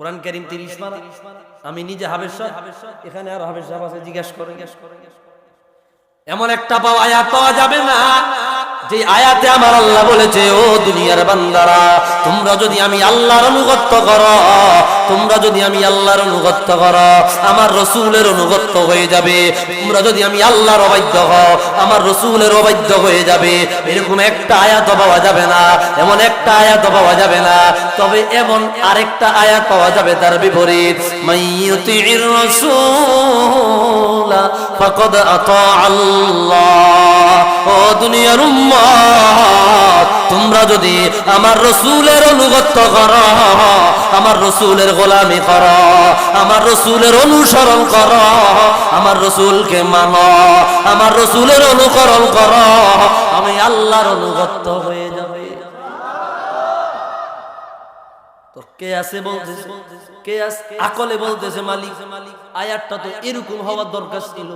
কোরআন কারিম তিরিশ মারা আমি নিজে হাবেশ এখানে আর হাবেশ আছে, জিজ্ঞাসা করে এমন একটা পাওয়া আয়াত পাওয়া যাবে না যে আয়াতে আমার আল্লাহ বলেছে, ও দুনিয়ার বান্দারা, তোমরা যদি আমি আল্লাহর অনুগত্য করো তোমরা যদি আমি আল্লাহর অনুগত্য করো, আমার রসুলের অনুগত্য হয়ে যাবে। তোমরা যদি আমি আল্লাহর অবাধ্য হও, আমার রসুলের অবাধ্য হয়ে যাবে। এরকম একটা আয়াত পাওয়া যাবে না, এমন একটা আয়াত পাওয়া যাবে না, তবে এমন আরেকটা আয়াত পাওয়া যাবে তার বিপরীত। মাইয়ুতির রাসূল ফাকাদ আতা আল্লাহ। ও দুনিয়ার তোমরা যদি আমার রসুলের অনুগত্য কর, আমার রসুলের গোলামি কর, আমার রসুলের অনুসরণ কর, আমার রসুলকে মান, আমার রসুলের অনুকরণ কর, আমি আল্লাহর অনুগত্য হয়ে যাবে। তো কে আছে বলতেছে? কে আকলে বলতেছে, মালিক। আয়াতটা তো এরকম হওয়ার দরকার ছিল।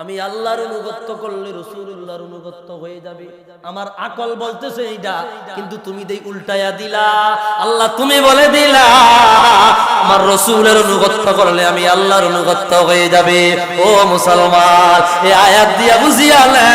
আমি আল্লাহর অনুগত্য করলে রসুল্লাহর অনুগত্য হয়ে যাবে। আমার আকল বলতেছে এইটা, কিন্তু তুমি দেই উল্টায়া দিলা। আল্লাহ তুমি বলে দিলা। আমার রসুলের অনুগত্য করলে আমি আল্লাহর অনুগত্য হয়ে যাবে। ও মুসলমান এই আয়াত দিয়া বুঝিয়ালে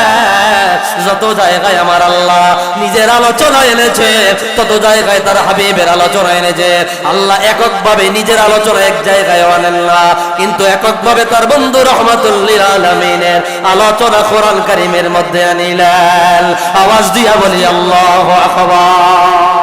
যত জায়গায় আমার আল্লাহ নিজের আলোচনা এনেছে, তত জায়গায় তার হাবিবের আলোচনা এনেছে। আল্লাহ এককভাবে নিজের আলোচনা এক জায়গায় আনেন না, কিন্তু এককভাবে তার বন্ধু রহমাতুল্লিল আলমিনের আলোচনা কোরআন কারিমের মধ্যে আনিলেন। আওয়াজ দিয়া বলি, আল্লাহ কি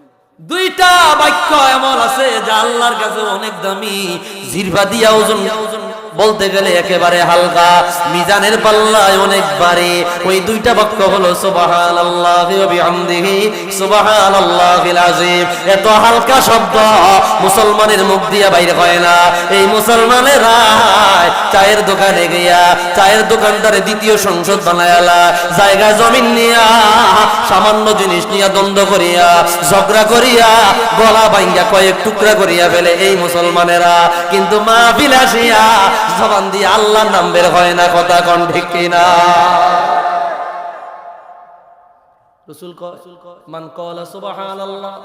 দুইটা বাক্য এমন আছে যা আল্লাহর কাছে অনেক দামি। জিরবা দিয়া ওজন বলতে গেলে একেবারে হালকা। মিজানের পাল্লায় অনেক বাড়ে ওই দুইটা বাক্য হলো এত হালকা শব্দ মুসলমানের মুখ দিয়া বাইরে হয় না। এই মুসলমানেরা চায়ের দোকানে গিয়া চায়ের দোকানদারে দ্বিতীয় সংসদ বানায়ালা জায়গা জমিন নিয়া, সামান্য জিনিস নিয়া দ্বন্দ্ব করিয়া, ঝগড়া করিয়া, গলা ভাঙ্গা কয়েক টুকরা করিয়া ফেলে এই মুসলমানেরা। কিন্তু মা বিলাসিয়া জবান দিয়ে আল্লাহর নাম বের হয় না, কথা কন ঠিক কিনা? রসুল মান কলা সুবহানাল্লাহ,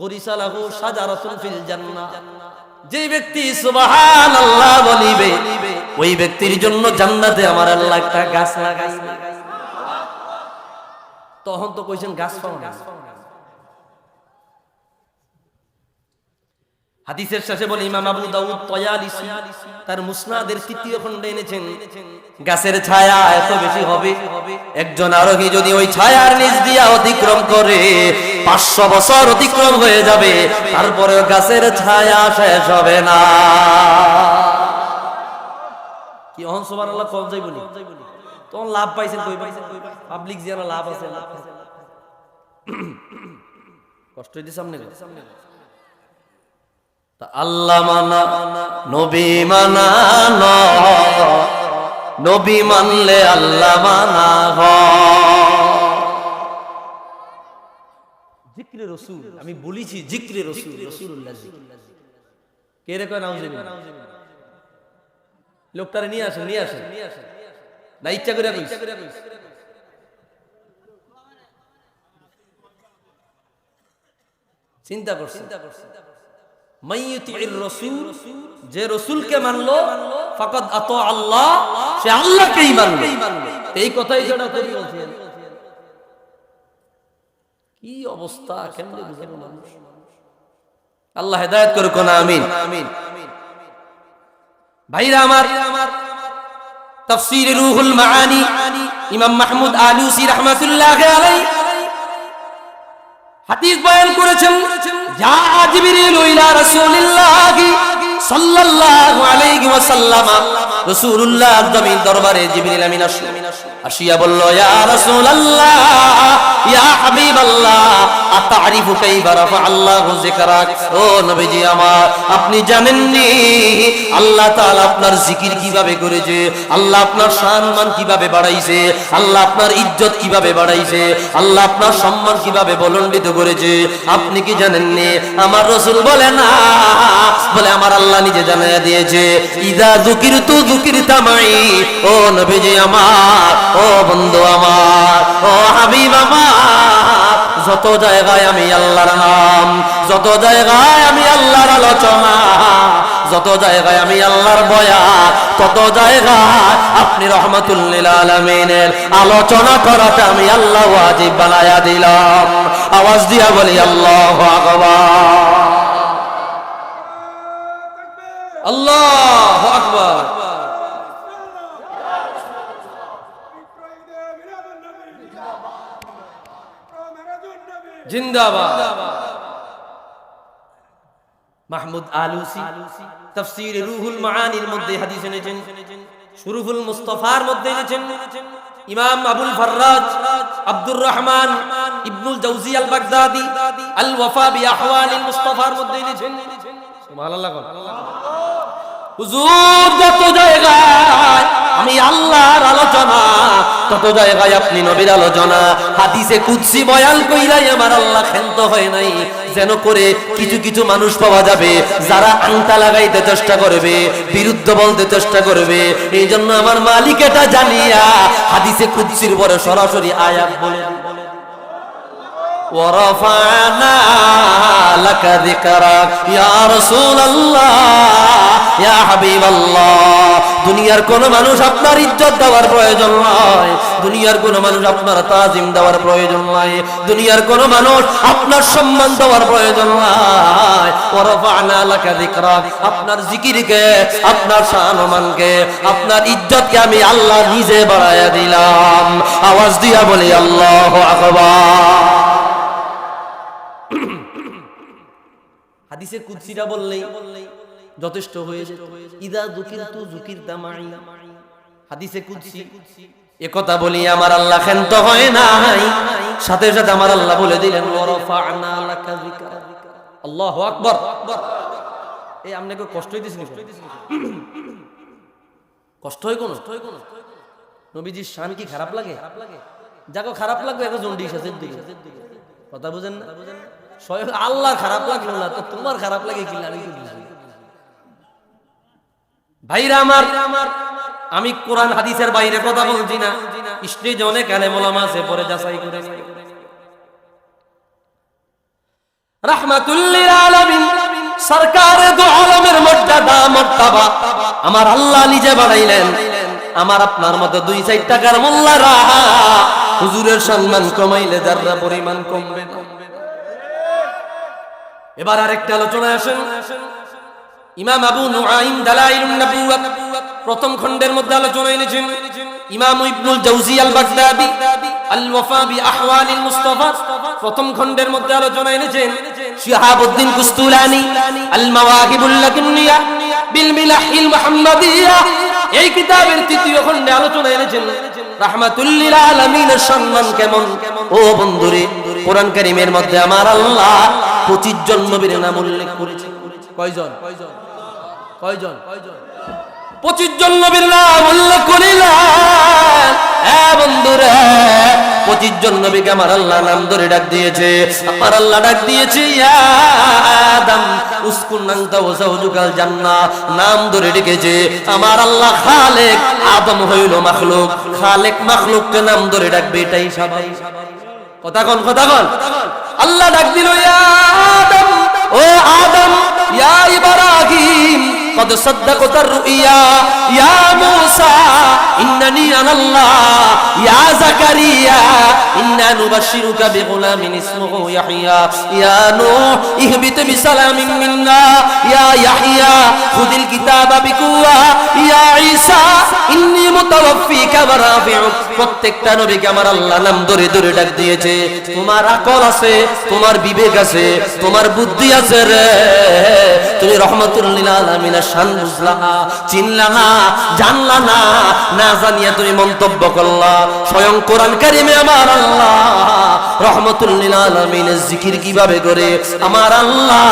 গরিসা লাহু শাজারাতুন ফিল জান্নাহ। যে ব্যক্তি সুবহানাল্লাহ বলিবে, ওই ব্যক্তির জন্য জান্নাতে আমার আল্লাহ একটা গাছ লাগাইবে তখন তো কইছেন গাছ পাও না হাদিসের শেষে বলে ইমাম আবু দাউদ তয়ালিসি, তার মুসনাদের তৃতীয় খণ্ডে এনেছেন, গাছের ছায়া এত বেশি হবে, একজন আরোহী যদি ওই ছায়ার নিচ দিয়া অতিক্রম করে, পাঁচশো বছর অতিক্রম হয়ে যাবে তারপরে গাছের ছায়া শেষ হবে না। কি অহন সোবার আল্লাহ কম যাই বলি তখন লাভ পাইছেন কই পাইছেন পাবলিক জিয়ারা লাভ আছে। কষ্ট হইতে সামনে সামনে আল্লাহ মানা, নবী মানা নবী মানলে আল্লাহ মানা জিক্রে রসুল, আমি বলেছি জিক্রে রসুল রসুল্লাহ কে রে কয় লোকটারে নিয়ে আসেন নিয়ে আসেন। না, ইচ্ছা করে কইস। চিন্তা করছি। চিন্তা মাইয়ুতির রাসূল যে রাসূলকে মানলো, ফাকাদ আত আল্লাহ, সে আল্লাহকেই মানলো। এই কথাই যেটা করি বলছেন। কি অবস্থা, কেমনে বুঝাবো মানুষ? আল্লাহ হেদায়েত করুক না আমিন আমিন। ভাইরা আমার, তাফসীর রুহুল মাআনি, ইমাম মাহমুদ আলুসি রাহমাতুল্লাহ আলাইহি হাদিস বয়ান করেছেন যা জিবরিল ইলা রাসূলিল্লাহ আপনি জানেননি, আল্লাহ আপনার জিকির কীভাবে করেছে, আল্লাহ আপনার সম্মান কীভাবে বাড়াইছে, আল্লাহ আপনার ইজ্জত কীভাবে বাড়াইছে, আল্লাহ আপনার সম্মান কীভাবে বলন্ডিত করেছে, আপনি কি জানেননি? আমার রাসূল বলে না, বলে আমার আল্লাহ নিজে জানাইয়া দিয়েছে, ইদা যুকিরতু যুকিরতামাই, ও নবীজি আমার, ও বন্ধু আমার, ও হাবিব আমার, যত জায়গায় আমি আল্লাহর নাম, যত জায়গায় আমি আল্লাহর আলোচনা, যত জায়গায় আমি আল্লাহর বয়া, তত জায়গায় আপনি রহমাতুল্লিল আলমিনের আলোচনা করাটা আমি আল্লাহ ওয়াজিব বানায়া দিলাম। আওয়াজ দিয়া বলি, আল্লাহ আকবার। আল্লাহ আকবার। জিন্দাবাদ। মাহমুদ আলুসি, তাফসীর রুহুল মাআনির মধ্যে হাদিস এনেছেন শুরুফুল মুস্তাফার মধ্যে এনেছেন, ইমাম Abul Faraj, Abdur Rahman, Ibnul Jawzi al Baghdadi আল ওয়াফা বি আহওয়ালিল মুস্তাফার মধ্যে এনেছেন। সুবহানাল্লাহ হুজুর, যত জায়গায় আমি আল্লাহর আলোচনা, তত জায়গায় আপনি নবীর আলোচনা, হাদিসে কুদসি বয়ান কইলাই আমার আল্লাহ ক্ষান্ত হয় নাই যেন করে কিছু কিছু মানুষ পাওয়া যাবে, যারা আংটা লাগাইতে চেষ্টা করবে, বিরুদ্ধ বলতে চেষ্টা করবে এই জন্য আমার মালিক এটা জানিয়া হাদিসে কুদসির পরে সরাসরি আয়াত বলে। ورفعنا لك ذكرك يا رسول الله يا حبيب الله দুনিয়ার কোন মানুষ আপনার ইজ্জত দেওয়ার প্রয়োজন নয় দুনিয়ার কোন মানুষ আপনার তাজিম দেওয়ার প্রয়োজন নয় দুনিয়ার কোন মানুষ আপনার সম্মান দেওয়ার প্রয়োজন নয় ওরফানা লাকা যিকরাক আপনার জিকিরকে আপনার সম্মানকে আপনার ইজ্জতকে আমি আল্লাহ নিজে বাড়ায়া দিলাম আওয়াজ দিয়া বলি আল্লাহু আকবার হাদিসে কুদসিটা বললেই যথেষ্ট হয়ে যেত। ইদা যুকিরতু যুকিরতা মাই হাদিসে কুদসি একথা বলি আমার আল্লাহ ক্ষান্ত হয় নাই। সাথে সাথে আমার আল্লাহ বলে দিলেন, ওয়ারাফা'না লাকা যিকরা। আল্লাহু আকবার। এই আপনাকে কষ্ট হইতেছে নাকি? কষ্ট হয় কোন? নবীজির শান কি খারাপ লাগে? যাকে খারাপ লাগবে এখন জন্ডিস আছে কথা বুঝেন না? আল্লাহ খারাপ লাগল না তোমার খারাপ লাগে কি? আমি ভাইরা আমার, আমি কোরআন হাদিসের বাইরে কথা বলছি না। স্টেজ অনেক আলেমোলামা আছে, পরে যাচাই করে আমার আল্লাহ নিজে বাড়াইলেন আমার আপনার মতো দুই চার টাকার হুজুরের সম্মান কমাইলে যারা পরিমাণ কমবে না। এবার আরেকটা আলোচনায় আসেন। ইমাম আবু নুআইম দালাইলুন নবুওয়াত প্রথম খণ্ডের মধ্যে আলোচনা এনেছেন। ইমাম ইবনুল জাওজি আল বাগদাদি আল ওয়াফা বি আহওয়ালিল মুস্তাফা প্রথম খণ্ডের মধ্যে আলোচনা এনেছেন। শিহাবউদ্দিন কুস্তুলানি আল মাওয়াহিবুল লাদুনিয়া বিল মিলাহিল মুহাম্মাদিয়া। এই কিতাবের তৃতীয় খণ্ডে আলোচনা এনেছেন। রাহমাতুল্লিল আলামিনের সম্মান কেমন? ও বন্ধুরে কোরআন কারীমের মধ্যে আমার আল্লাহ 25 জন নবীর নাম উল্লেখ করেছেন কয়জন? কয়জন? পঁচিশ জন নবীর নাম উল্লেখ বন্ধুরে, পঁচিশ জন নবীকে আমার আল্লাহ নাম ধরে ডাক দিয়েছে। আমার আল্লাহ ডাক দিয়েছে নাম ধরে ডেকেছে, আমার আল্লাহ খালেক আদম হইল মাখলুক। খালেক মাখলুককে নাম ধরে ডাকবে, এটাই স্বাভাবিক। কথা কন কথা কন আল্লাহ ডাক দিল ইয়া আদম ও আদম ইয়া ইব্রাহিম قد صدقت الرؤيا يا موسى إنني أنا الله يا زكريا إنا نبشرك بغلام اسمه يحيى يا نوح اهبط بسلام منا يا يحيى خذ الكتاب بقوة يا عيسى إني متوفيك ورافعك প্রত্যেকটা নবীকে আমার আল্লাহ নাম ধরে ধরে ডাক দিয়েছে, তোমার আকল আছে, তোমার বিবেক আছে, তোমার বুদ্ধি আছে রে। তুমি রহমতুল্লিল আলমিনের শান বুঝলা চিনলা না, জানলা না না জানিয়া তুমি মন্তব্য করলা। স্বয়ং কোরআন কারিমে আমার আল্লাহ রহমতুল্লিল আলমিনের জিকির কীভাবে করে? আমার আল্লাহ